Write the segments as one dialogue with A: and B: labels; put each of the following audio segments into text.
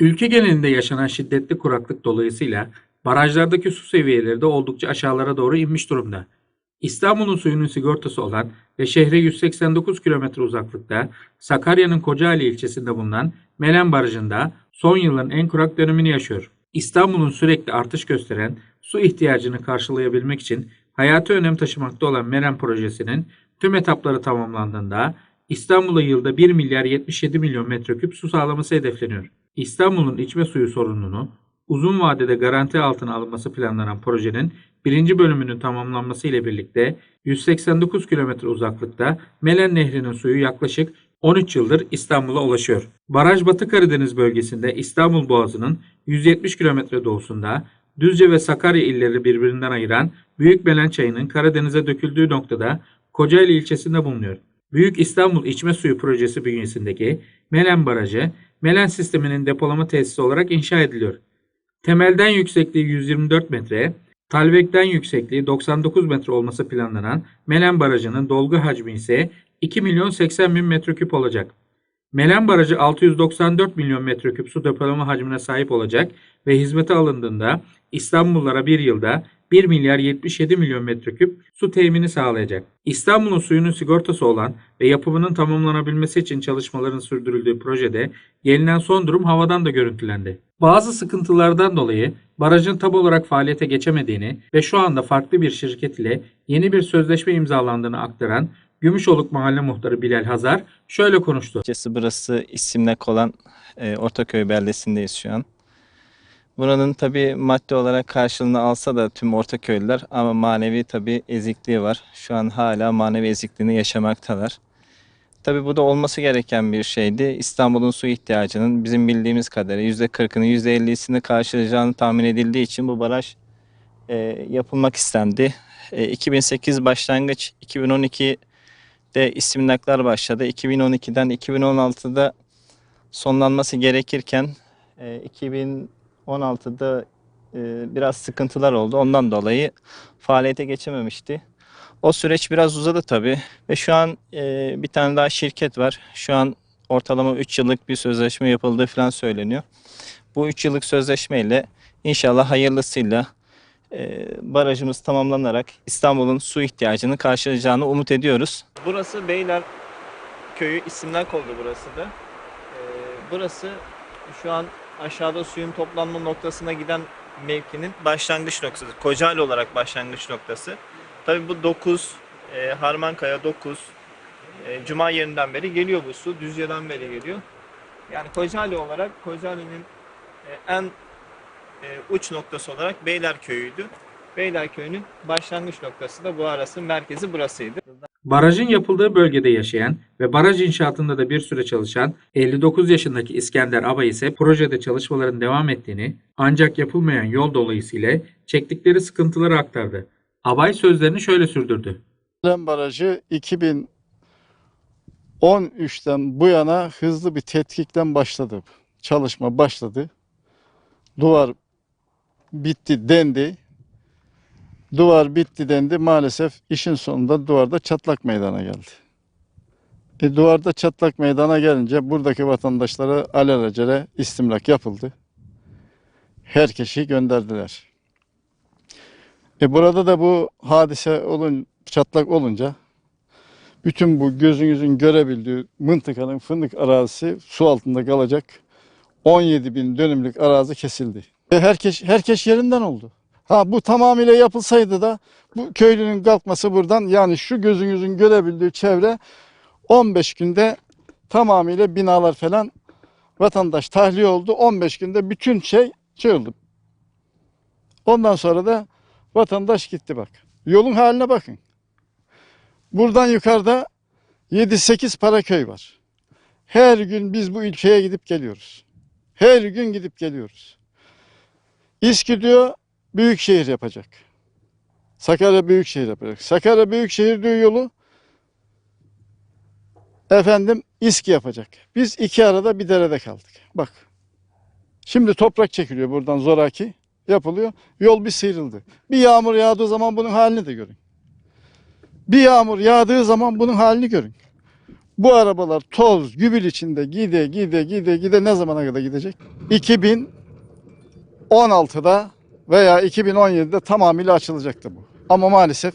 A: Ülke genelinde yaşanan şiddetli kuraklık dolayısıyla barajlardaki su seviyeleri de oldukça aşağılara doğru inmiş durumda. İstanbul'un suyunun sigortası olan ve şehre 189 kilometre uzaklıkta Sakarya'nın Kocaeli ilçesinde bulunan Melen Barajı'nda son yılların en kurak dönemini yaşıyor. İstanbul'un sürekli artış gösteren su ihtiyacını karşılayabilmek için hayati önem taşımakta olan Melen projesinin tüm etapları tamamlandığında İstanbul'a yılda 1 milyar 77 milyon metreküp su sağlaması hedefleniyor. İstanbul'un içme suyu sorununu uzun vadede garanti altına alınması planlanan projenin birinci bölümünün tamamlanması ile birlikte 189 kilometre uzaklıkta Melen Nehri'nin suyu yaklaşık 13 yıldır İstanbul'a ulaşıyor. Baraj Batı Karadeniz bölgesinde İstanbul Boğazı'nın 170 kilometre doğusunda Düzce ve Sakarya illeri birbirinden ayıran Büyük Melen Çayı'nın Karadeniz'e döküldüğü noktada Kocaeli ilçesinde bulunuyor. Büyük İstanbul İçme Suyu Projesi bünyesindeki Melen Barajı, Melen sisteminin depolama tesisi olarak inşa ediliyor. Temelden yüksekliği 124 metre, talvekten yüksekliği 99 metre olması planlanan Melen Barajı'nın dolgu hacmi ise 2 milyon 80 bin metreküp olacak. Melen Barajı 694 milyon metreküp su depolama hacmine sahip olacak ve hizmete alındığında İstanbullulara bir yılda 1 milyar 77 milyon metreküp su temini sağlayacak. İstanbul'un suyunun sigortası olan ve yapımının tamamlanabilmesi için çalışmaların sürdürüldüğü projede gelinen son durum havadan da görüntülendi. Bazı sıkıntılardan dolayı barajın tam olarak faaliyete geçemediğini ve şu anda farklı bir şirket ile yeni bir sözleşme imzalandığını aktaran Gümüşoluk Mahalle Muhtarı Bilal Hazar şöyle konuştu.
B: Burası İsimlek olan e, Ortaköy beldesindeyiz şu an. Buranın tabi maddi olarak karşılığını alsa da tüm Ortaköylüler ama manevi tabi ezikliği var. Şu an hala manevi ezikliğini yaşamaktalar. Tabi bu da olması gereken bir şeydi. İstanbul'un su ihtiyacının bizim bildiğimiz kadarıyla %40'ını %50'sini karşılayacağını tahmin edildiği için bu baraj e, yapılmak istendi. E, 2008 başlangıç 2012'de istimlaklar başladı. 2012'den 2016'da sonlanması gerekirken e, 2016'da e, biraz sıkıntılar oldu. Ondan dolayı faaliyete geçememişti. O süreç biraz uzadı tabii ve şu an e, bir tane daha şirket var. Şu an ortalama 3 yıllık bir sözleşme yapıldığı falan söyleniyor. Bu 3 yıllık sözleşmeyle inşallah hayırlısıyla e, barajımız tamamlanarak İstanbul'un su ihtiyacını karşılayacağını umut ediyoruz. Burası Beyler Köyü isimler oldu burası da. E, burası şu an aşağıda suyun toplanma noktasına giden mevkinin başlangıç noktası. Kocaeli olarak başlangıç noktası. Tabii bu 9, e, Harmankaya 9, e, Cuma yerinden beri geliyor bu su. Düzce'den beri geliyor. Yani Kocaeli olarak Kocaeli'nin e, en e, uç noktası olarak Beylerköy'üydü. Beylerköy'ünün başlangıç noktası da bu arası merkezi burasıydı.
A: Barajın yapıldığı bölgede yaşayan ve baraj inşaatında da bir süre çalışan 59 yaşındaki İskender Abay ise projede çalışmaların devam ettiğini ancak yapılmayan yol dolayısıyla çektikleri sıkıntıları aktardı. Abay sözlerini şöyle sürdürdü.
C: Melen Barajı 2013'ten bu yana hızlı bir tetkikten başladı. Çalışma başladı. Duvar bitti dendi. Duvar bitti dendi. Maalesef işin sonunda duvarda çatlak meydana geldi. E, duvarda çatlak meydana gelince buradaki vatandaşlara alelacele istimlak yapıldı. Herkesi gönderdiler. E burada da bu hadise olun çatlak olunca bütün bu gözünüzün görebildiği mıntıkanın fındık arazisi su altında kalacak 17 bin dönümlük arazi kesildi. E herkes herkes yerinden oldu. Ha bu tamamıyla yapılsaydı da bu köylünün kalkması buradan yani şu gözünüzün görebildiği çevre 15 günde tamamıyla binalar falan vatandaş tahliye oldu. 15 günde bütün şey şey oldu. Ondan sonra da Vatandaş gitti bak. Yolun haline bakın. Buradan yukarıda 7-8 para köy var. Her gün biz bu ilçeye gidip geliyoruz. Her gün gidip geliyoruz. İskilio büyük şehir yapacak. Sakarya büyük şehir yapacak. Sakarya büyük şehir diyor yolu efendim İSKİ yapacak. Biz iki arada bir derede kaldık. Bak. Şimdi toprak çekiliyor buradan zoraki yapılıyor. Yol bir sıyrıldı. Bir yağmur yağdığı zaman bunun halini de görün. Bir yağmur yağdığı zaman bunun halini görün. Bu arabalar toz, gübül içinde gide gide gide gide ne zamana kadar gidecek? 2016'da veya 2017'de tamamıyla açılacaktı bu. Ama maalesef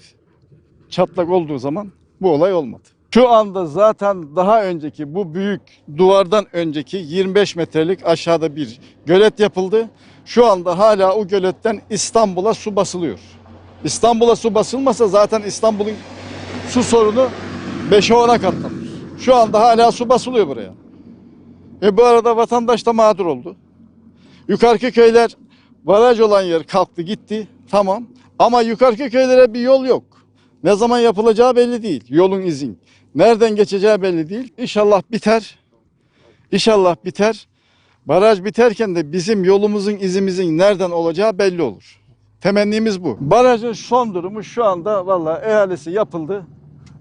C: çatlak olduğu zaman bu olay olmadı. Şu anda zaten daha önceki bu büyük duvardan önceki 25 metrelik aşağıda bir gölet yapıldı. Şu anda hala o göletten İstanbul'a su basılıyor. İstanbul'a su basılmasa zaten İstanbul'un su sorunu 5'e 10'a katlanır. Şu anda hala su basılıyor buraya. E bu arada vatandaş da mağdur oldu. Yukarıki köyler baraj olan yer kalktı gitti. Tamam. Ama yukarıki köylere bir yol yok. Ne zaman yapılacağı belli değil. Yolun izin. Nereden geçeceği belli değil. İnşallah biter. İnşallah biter. Baraj biterken de bizim yolumuzun izimizin nereden olacağı belli olur. Temennimiz bu. Barajın son durumu şu anda valla ehalesi yapıldı.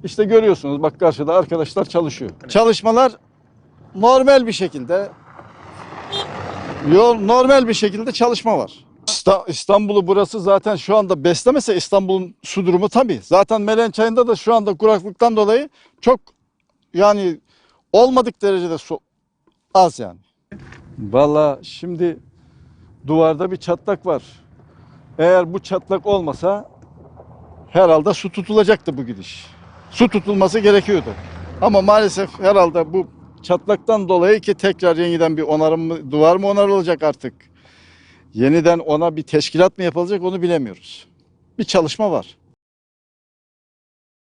C: İşte görüyorsunuz bak karşıda arkadaşlar çalışıyor. Çalışmalar normal bir şekilde yol normal bir şekilde çalışma var. İsta- İstanbul'u burası zaten şu anda beslemese İstanbul'un su durumu tabii. Zaten Melen Çayı'nda da şu anda kuraklıktan dolayı çok yani olmadık derecede su az yani. Valla şimdi duvarda bir çatlak var. Eğer bu çatlak olmasa herhalde su tutulacaktı bu gidiş. Su tutulması gerekiyordu. Ama maalesef herhalde bu çatlaktan dolayı ki tekrar yeniden bir onarım mı, duvar mı onarılacak artık? Yeniden ona bir teşkilat mı yapılacak onu bilemiyoruz. Bir çalışma var.